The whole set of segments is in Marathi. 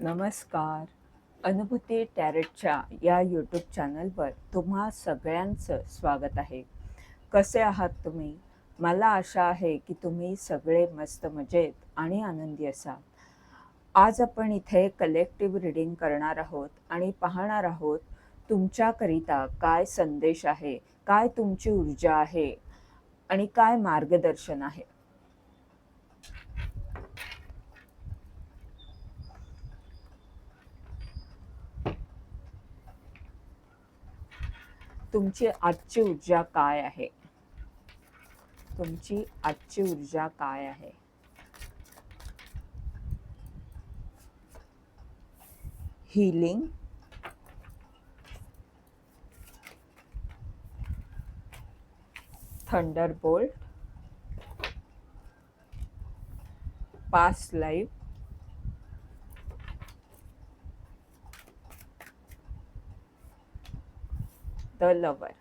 नमस्कार. अनुभूती टॅरेटच्या या यूट्यूब चॅनलवर तुम्हा सगळ्यांचं स्वागत आहे. कसे आहात तुम्ही? मला आशा आहे की तुम्ही सगळे मस्त मजेत आणि आनंदी असाल. आज आपण इथे कलेक्टिव्ह रिडिंग करणार आहोत आणि पाहणार आहोत तुमच्याकरिता काय संदेश आहे काय तुमची ऊर्जा आहे आणि काय मार्गदर्शन आहे. तुमची आजची ऊर्जा काय आहे? तुमची आजची ऊर्जा काय आहे? Healing thunderbolt past life the lover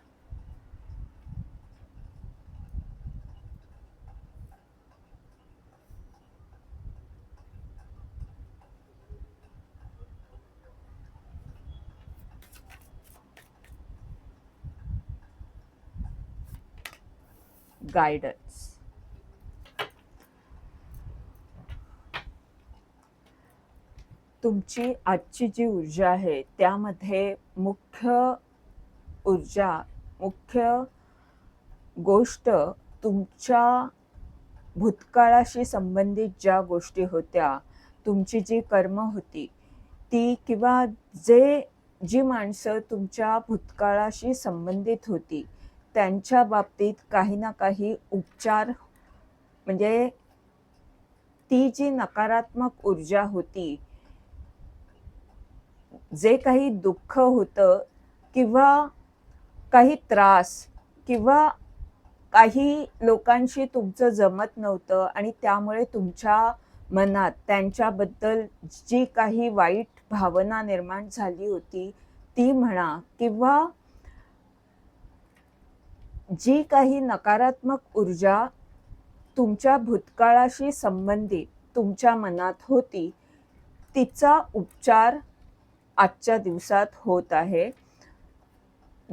guidance तुमची आजची जी ऊर्जा आहे त्यामध्ये मुख्य ऊर्जा. मुख्य गोष्ट तुमच्या भूतकाळाशी संबंधित ज्या गोष्टी होत्या तुमची जी कर्म होती ती किंवा जे जी माणसं तुमच्या भूतकाळाशी संबंधित होती त्यांच्या बाबतीत काही ना काही उपचार म्हणजे ती जी नकारात्मक ऊर्जा होती जे काही दुःख होतं किंवा काही त्रास किंवा काही लोकांशी तुमचं जमत नव्हतं आणि त्यामुळे तुमच्या मनात त्यांच्याबद्दल जी काही वाईट भावना निर्माण झाली होती ती म्हणा किंवा जी काही नकारात्मक ऊर्जा तुमच्या भूतकाळाशी संबंधित तुमच्या मनात होती तिचा उपचार आजच्या दिवसात होत आहे.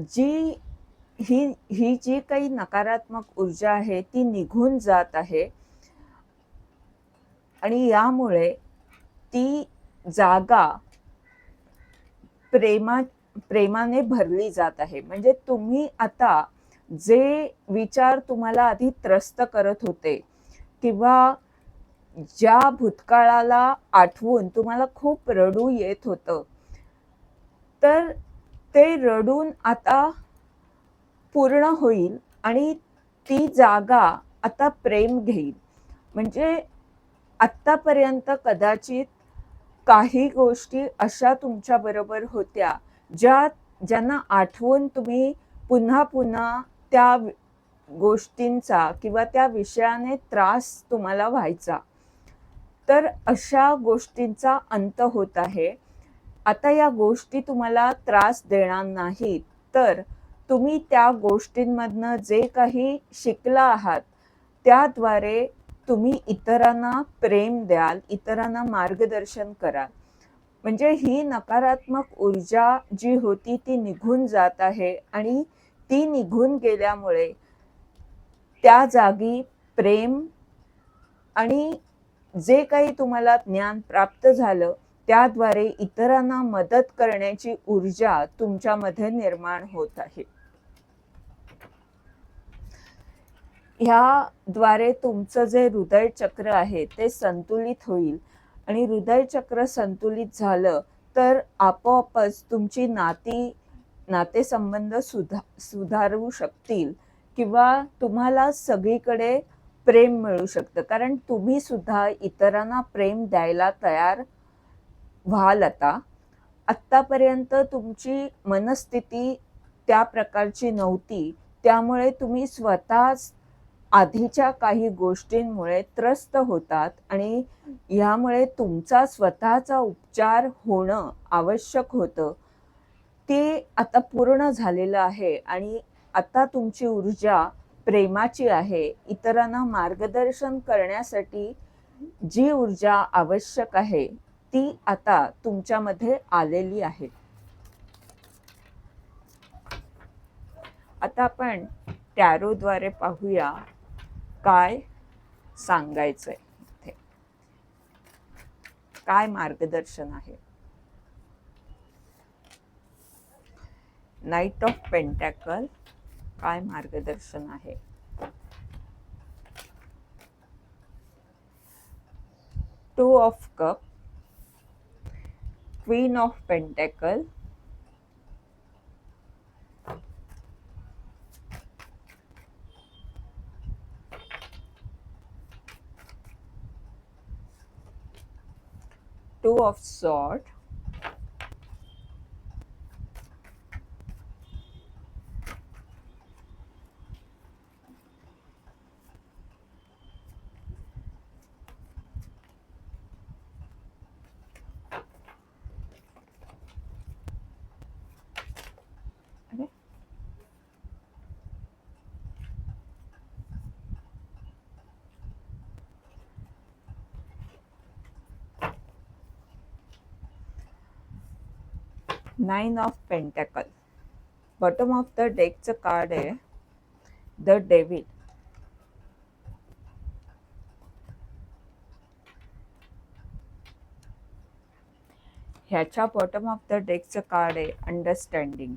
जी ही ही जी काही नकारात्मक ऊर्जा आहे ती निघून जात आहे. आणि यामुळे ती जागा प्रेमा प्रेमाने भरली जात आहे. म्हणजे तुम्ही आता जे विचार तुम्हाला आधी त्रस्त करत होते किंवा ज्या भूतकाळाला आठवून तुम्हाला खूप रडू येत होतं तर ते रडून आता पूर्ण होईल आणि ती जागा आता प्रेम घेईल. म्हणजे आत्तापर्यंत कदाचित काही गोष्टी अशा तुमच्याबरोबर होत्या ज्या ज्यांना आठवून तुम्ही पुन्हा पुन्हा त्या गोष्टींचा किंवा त्या विषयाने त्रास तुम्हाला व्हायचा. तर अशा गोष्टींचा अंत होत आहे. आता या गोष्टी तुम्हाला त्रास देणार नाहीत. तर तुम्ही त्या गोष्टींमधनं जे काही शिकला आहात त्याद्वारे तुम्ही इतरांना प्रेम द्याल इतरांना मार्गदर्शन कराल. म्हणजे ही नकारात्मक ऊर्जा जी होती ती निघून जात आहे आणि ती निघून गेल्यामुळे त्या जागी प्रेम आणि जे काही तुम्हाला ज्ञान प्राप्त झालं त्याद्वारे इतरांना मदत करण्याची ऊर्जा तुमच्यामध्ये निर्माण होत आहे. ह्याद्वारे तुमचं जे हृदय चक्र आहे ते संतुलित होईल. आणि हृदय चक्र संतुलित झालं तर आपोआपच तुमची नाती नातेसंबंध सुधा सुधारू शकतील किंवा तुम्हाला सगळीकडे प्रेम मिळू शकतं. कारण तुम्ही सुद्धा इतरांना प्रेम द्यायला तयार व्हाल आता. आत्तापर्यंत तुमची मनस्थिती त्या प्रकारची नव्हती. त्यामुळे तुम्ही स्वतःच आधीच्या काही गोष्टींमुळे त्रस्त होतात आणि ह्यामुळे तुमचा स्वतःचा उपचार होणं आवश्यक होतं. ते आता पूर्ण झालेलं आहे आणि आता तुमची ऊर्जा प्रेमाची आहे. इतरांना मार्गदर्शन करण्यासाठी जी ऊर्जा आवश्यक आहे ती आता तुमच्यामध्ये आलेली आहे. आता आपण टॅरोद्वारे पाहूया काय सांगायचंय इथे. काय मार्गदर्शन आहे? नाईट ऑफ पेंटॅकल काय मार्गदर्शन आहे? Two of cup Queen of Pentacle. Two of Swords. Nine of pentacle. Bottom of the डेकचं card आहे. द डेव्हिड ह्याच्या बॉटम ऑफ द डेकचं कार्ड आहे अंडरस्टँडिंग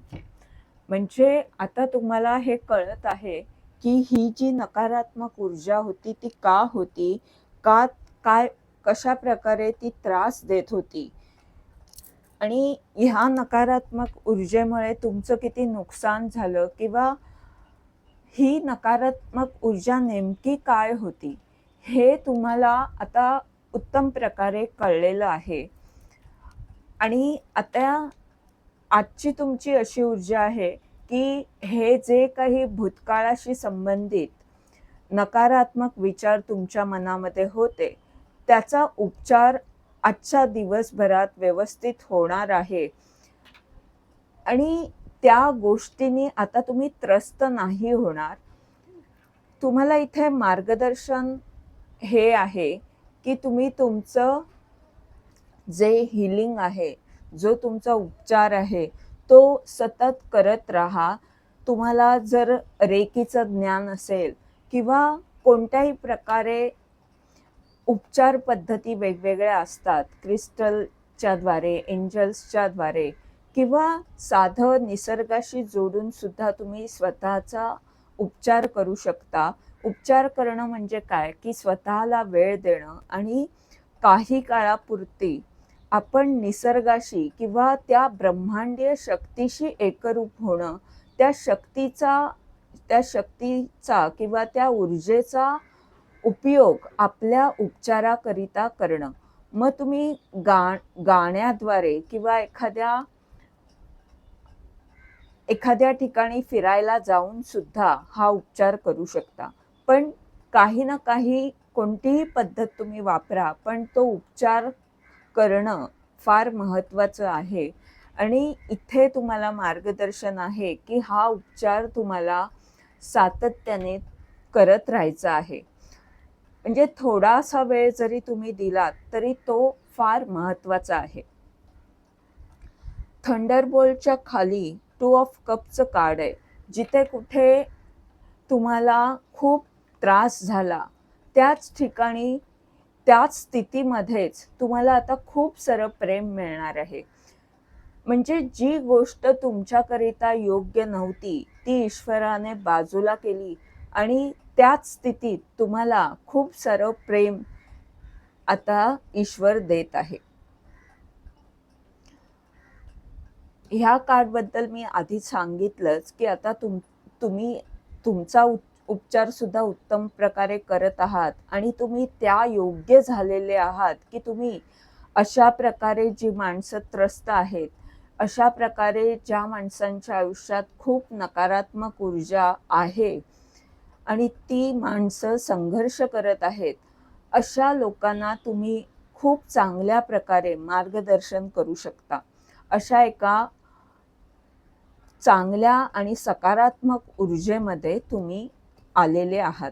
म्हणजे आता तुम्हाला हे कळत आहे की ही जी नकारात्मक ऊर्जा होती ती का होती? का काय कशा प्रकारे ती त्रास देत होती? आणि ह्या नकारात्मक ऊर्जेमुळे तुमचं किती नुकसान झालं किंवा ही नकारात्मक ऊर्जा नेमकी काय होती हे तुम्हाला आता उत्तम प्रकारे कळलेलं आहे. आणि आता आजची तुमची अशी ऊर्जा आहे की हे जे काही भूतकाळाशी संबंधित नकारात्मक विचार तुमच्या मनामध्ये होते त्याचा उपचार आजच्या दिवसभरात व्यवस्थित होणार आहे. आणि त्या गोष्टींनी आता तुम्ही त्रस्त नाही होणार. तुम्हाला इथे मार्गदर्शन हे आहे की तुम्ही तुमचं जे हिलिंग आहे जो तुमचा उपचार आहे तो सतत करत राहा. तुम्हाला जर रेकीचं ज्ञान असेल किंवा कोणत्याही प्रकारे उपचार पद्धती वेगवेगळ्या असतात. क्रिस्टलच्या द्वारे एंजल्सच्या द्वारे किंवा साधं निसर्गाशी जोडून सुद्धा तुम्ही स्वतःचा उपचार करू शकता. उपचार करणं म्हणजे काय? की स्वतःला वेळ देणं आणि काही काळापुरती आपण निसर्गाशी किंवा त्या ब्रह्मांडीय शक्तीशी एकरूप होणं त्या शक्तीचा त्या शक्तीचा किंवा त्या ऊर्जेचा उपयोग आपल्या उपचाराकरिता करणं. मग तुम्ही गा गाण्याद्वारे किंवा एखाद्या एखाद्या ठिकाणी फिरायला जाऊन सुद्धा हा उपचार करू शकता. पण काही ना काही कोणतीही पद्धत तुम्ही वापरा पण तो उपचार करणं फार महत्त्वाचं आहे. आणि इथे तुम्हाला मार्गदर्शन आहे की हा उपचार तुम्हाला सातत्याने करत राहायचा आहे. म्हणजे थोडासा वेळ जरी तुम्ही दिलात तरी तो फार महत्त्वाचा आहे. थंडरबोल्टच्या खाली टू ऑफ कपचं कार्ड आहे. जिथे कुठे तुम्हाला खूप त्रास झाला त्याच ठिकाणी त्याच स्थितीमध्येच तुम्हाला आता खूप सारं प्रेम मिळणार आहे. म्हणजे जी गोष्ट तुमच्याकरिता योग्य नव्हती ती ईश्वराने बाजूला केली आणि त्याच स्थितीत तुम्हाला खूप सारं प्रेम आता ईश्वर देत आहे. ह्या कार्डबद्दल मी आधी सांगितलंच की आता तुम तुम्ही तुमचा उपचार सुद्धा उत्तम प्रकारे करत आहात आणि तुम्ही त्या योग्य झालेले आहात की तुम्ही अशा प्रकारे जी माणसं त्रस्त आहेत अशा प्रकारे ज्या माणसांच्या आयुष्यात खूप नकारात्मक ऊर्जा आहे आणि ती माणसं संघर्ष करत आहेत अशा लोकांना तुम्ही खूप चांगल्या प्रकारे मार्गदर्शन करू शकता. अशा एका चांगल्या आणि सकारात्मक ऊर्जेमध्ये तुम्ही आलेले आहात.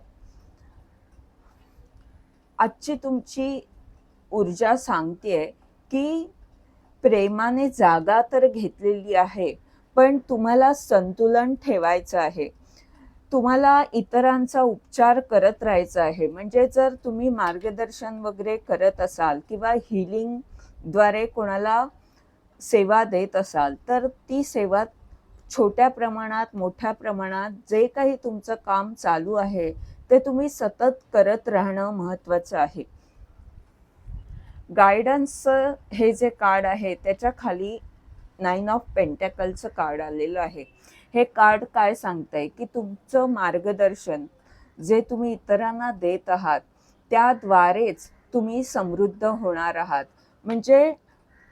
आजची तुमची ऊर्जा सांगते की प्रेमाने जागा तर घेतलेली आहे पण तुम्हाला संतुलन ठेवायचं आहे. तुम्हाला इतरांचा उपचार करत राहायचा आहे. म्हणजे जर तुम्ही मार्गदर्शन वगैरे करत असाल किंवा हिलिंगद्वारे कोणाला सेवा देत असाल तर ती सेवा छोट्या प्रमाणात मोठ्या प्रमाणात जे काही तुमचं काम चालू आहे ते तुम्ही सतत करत राहणं महत्त्वाचं आहे. गायडन्सचं हे जे कार्ड आहे त्याच्याखाली नाईन ऑफ पेंटॅकलचं कार्ड आलेलं आहे. हे कार्ड काय सांगतंय? की तुमचं मार्गदर्शन जे तुम्ही इतरांना देत आहात त्याद्वारेच तुम्ही समृद्ध होणार आहात. म्हणजे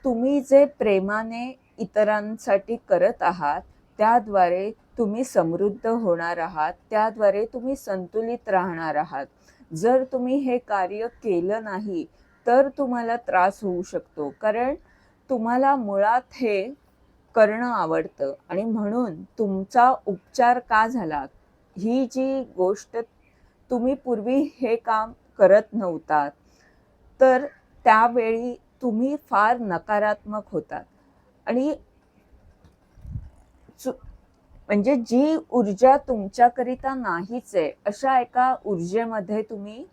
तुम्ही जे प्रेमाने इतरांसाठी करत आहात त्याद्वारे तुम्ही समृद्ध होणार आहात त्याद्वारे तुम्ही संतुलित राहणार आहात. जर तुम्ही हे कार्य केलं नाही तर तुम्हाला त्रास होऊ शकतो. कारण तुम्हाला मुळात हे करणं आवडतं. आणि म्हणून तुमचा उपचार का झाला? ही जी गोष्ट तुम्ही पूर्वी हे काम करत नव्हतात तर त्यावेळी तुम्ही फार नकारात्मक होतात. आणि म्हणजे जी ऊर्जा तुमच्याकरिता नाहीच आहे अशा एका ऊर्जेमध्ये तुम्ही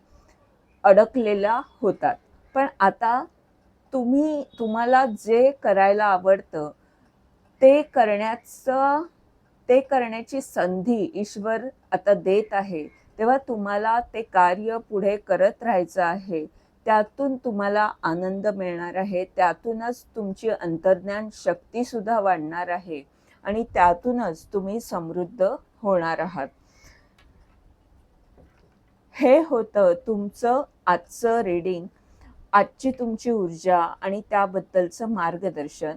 अडकलेला होतात. पण आता तुम्ही तुम्हाला जे करायला आवडतं ते करण्याचं ते करण्याची संधी ईश्वर आता देत आहे. तेव्हा तुम्हाला ते कार्य पुढे करत राहायचं आहे. त्यातून तुम्हाला आनंद मिळणार आहे. त्यातूनच तुमची अंतर्ज्ञान शक्तीसुद्धा वाढणार आहे. आणि त्यातूनच तुम्ही समृद्ध होणार आहात. हे होतं तुमचं आजचं रीडिंग आजची तुमची ऊर्जा आणि त्याबद्दलचं मार्गदर्शन.